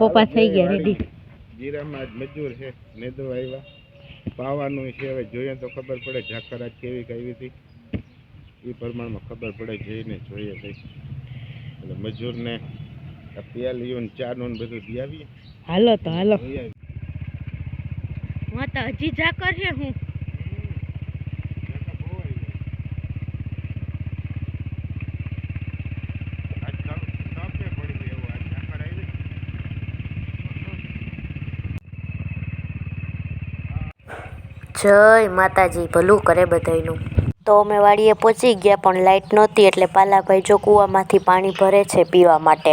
પપ્પા થઈ ગયા રેડી જીરામાં આજ મજૂર છે નેદો આવ્યા. પાવાનું છે હવે જોઈએ તો ખબર પડે ઝાકર આજ કેવી કઈ હતી. એ પ્રમાણમાં ખબર પડે જઈને જોઈએ કઈ. એટલે મજૂરને પિયાલીઓ ને ચા નો ને બધું દી આવીએ. હાલો તો હાલો. હું તો હજી ઝાકર છે હું ઝાકર બહુ આવી જાય. આજ તપ- તપે પડી ગઈ એવું આજ ઝાકર આવી જય માતાજી, ભલું કરે બધાયનું. તો અમે વાડીએ પહોંચી ગયા, પણ લાઇટ નહોતી એટલે પાલાભાઈ જો કૂવામાંથી પાણી ભરે છે પીવા માટે.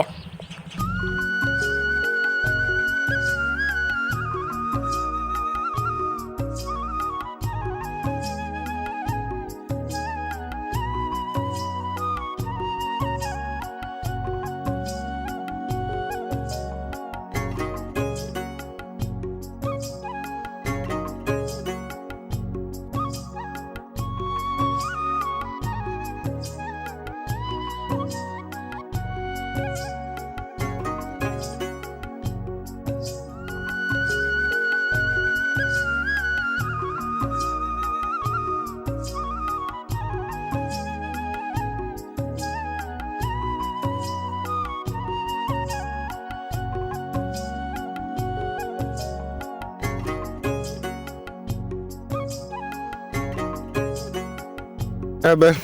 બરાબર.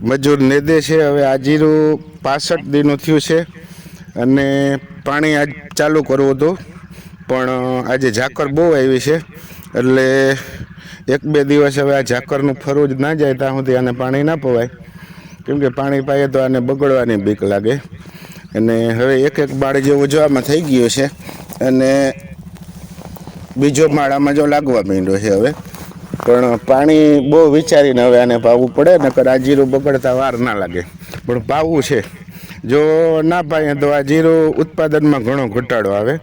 મજૂર નેદે છે હવે આજીરું જીરું પાસઠ દિનનું થયું છે અને પાણી આજ ચાલુ કરવું હતું. પણ આજે ઝાકર બહુ આવી છે. એટલે એક બે દિવસ હવે આ ઝાકરનું ફરવું જ ના જાય ત્યાં સુધી આને પાણી ના પવાય. કેમ કે પાણી પાઈએ તો આને બગડવાની બીક લાગે. અને હવે એક એક બાળ જેવું જોવામાં થઈ ગયું છે અને બીજો માળામાં જો લાગવા માંડ્યો છે હવે. પણ પાણી બહુ વિચારીને હવે આને પાવું પડે, નકર આ જીરું બગડતા વાર ના લાગે. પણ પાવું છે. જો ના પાઈએ તો આ જીરું ઉત્પાદનમાં ઘણો ઘટાડો આવે.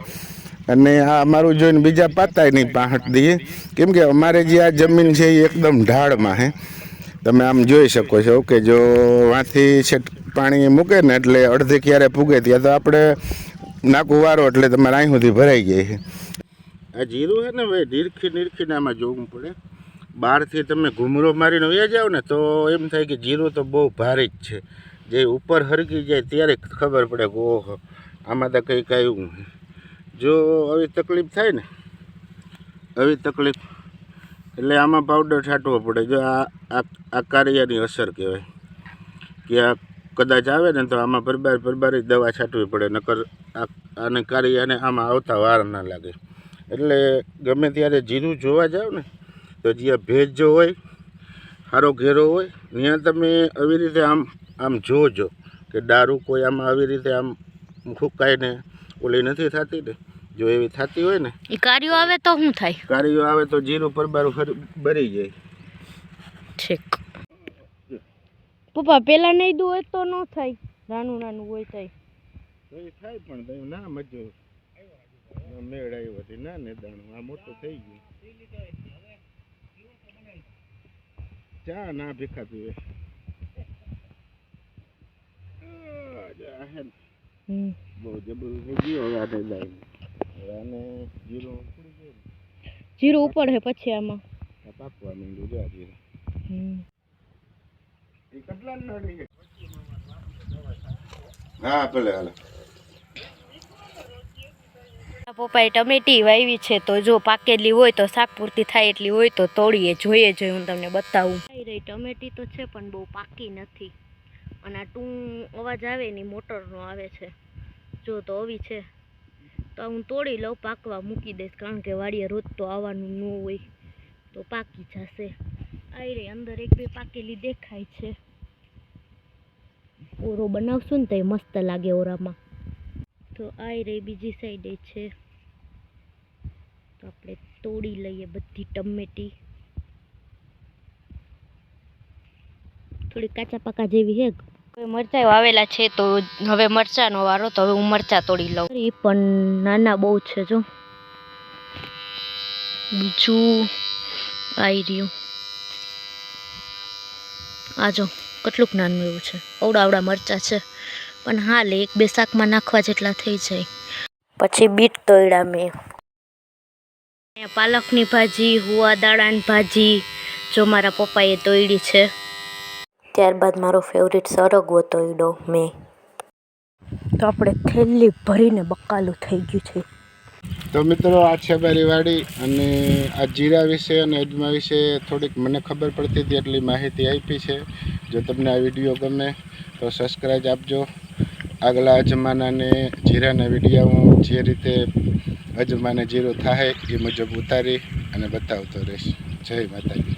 અને આ અમારું જોઈને બીજા પાતાય નહીં પાહટ દઈએ. કેમ કે અમારે જે આ જમીન છે એ એકદમ ઢાળમાં છે તમે આમ જોઈ શકો છો કે જો વાંથી છેટ પાણી મૂકે ને એટલે અડધે ક્યારે પૂગે ત્યાં તો આપણે નાકું વારો એટલે તમારે અહીં સુધી ભરાઈ જાય છે. આ જીરું છે ને ભાઈ નીરખી નીરખીને આમાં જોવું પડે. બહારથી તમે ઘૂમરો મારીને વયા જાઓ ને, તો એમ થાય કે જીરું તો બહુ ભારે જ છે. જે ઉપર હરકી જાય ત્યારે ખબર પડે કે ઓહો, આમાં તો કંઈક આવ્યું. જો આવી તકલીફ થાય ને, આવી તકલીફ, એટલે આમાં પાવડર છાંટવો પડે. જો આ આ કારિયાની અસર કહેવાય. કે આ કદાચ આવે ને તો આમાં પરબાર, પરબારી દવા છાંટવી પડે, નકર આને કારિયાને આમાં આવતા વાર ના લાગે. એટલે ગમે ત્યારે જીરું જોવા જાઓ ને તો જ્યાં ભેજ જો હોય સારો ઘેરો હોય ત્યાં તમે આવી રીતે આમ આમ જોજો કે દારૂ કોઈ આમાં આવી રીતે આમ ફૂંકાઈને ઓલી નથી થતી ને. જો એવી થતી હોય ને એ કાર્યો આવે તો શું થાય? કાર્યો આવે તો જીરું પરબારું ભરી જાય. ઠીક. પપ્પા પેલા નહીં દઉં હોય તો ન થાય. નાનું નાનું હોય થાય થાય પણ ના મજો. મેળ આવ્યો હતી ના ને દાણું આ મોટું થઈ ગયું. ચા ના ભીખા પીવે. બહુ જબરું થઈ ગયું હવે આને દાઈ હવે આને જીરું ઉકળી ગયું જીરું ઉપર હે પછી આમાં. પાકવા માંડ્યું જો આ જીરું. એ કેટલા નડી હા ભલે હાલો પપ્પાએ ટમેટી વાવી છે તો જો પાકેલી હોય તો શાક પૂરતી થાય એટલી હોય તો તોડીએ, જોઈએ જોઈએ, હું તમને બતાવું. રહી ટમેટી તો છે પણ બહુ પાકી નથી. અને આ ટૂં અવાજ આવે ને મોટરનો આવે છે. જો તો આવી છે. તો હું તોડી લઉં, પાકવા મૂકી દઈશ, કારણ કે વાડીએ રોજ તો આવવાનું ન હોય. તો પાકી જશે. આવી રહી, અંદર એક બે પાકેલી દેખાય છે. ઓરો બનાવશું ને તો મસ્ત લાગે ઓરામાં. તો આ રહી બીજી સાઈડે છે. તો આપણે તોડી લઈએ બધી ટમેટી. થોડી કાચા પાકા જેવી છે. હવે મરચાં વાવેલા છે તો હવે મરચાંનો વારો તો હવે હું મરચાં તોડી લઉં. એ પણ નાના બહુ છે જો. બીજું આવી રહ્યું. આ જો કેટલુંક નાનું એવું છે. અવડા અવડા મરચાં છે. પણ હાલે એક બે શાકમાં નાખવા જેટલા થઈ જાય. પછી બીટ તોડ્યા મેં. પાલકની ભાજી હુવા દાડાની ભાજી જો મારા પપ્પાએ તોડી છે. ત્યારબાદ મારો ફેવરિટ સરગવો તોડ્યો મેં. તો આપણે થેલી ભરીને બકાલું થઈ ગયું છે. તો મિત્રો આ છે બારીવાડી અને આ જીરા વિશે અને અજમા વિશે થોડીક મને ખબર પડતી હતી એટલી માહિતી આપી છે. જો તમને આ વીડિયો ગમે તો સબસ્ક્રાઈબ આપજો. આગલા અજમાનાને જીરાના વિડીયા હું જે રીતે અજમાને જીરો થાય એ મુજબ ઉતારી અને બતાવતો રહીશ. જય માતાજી.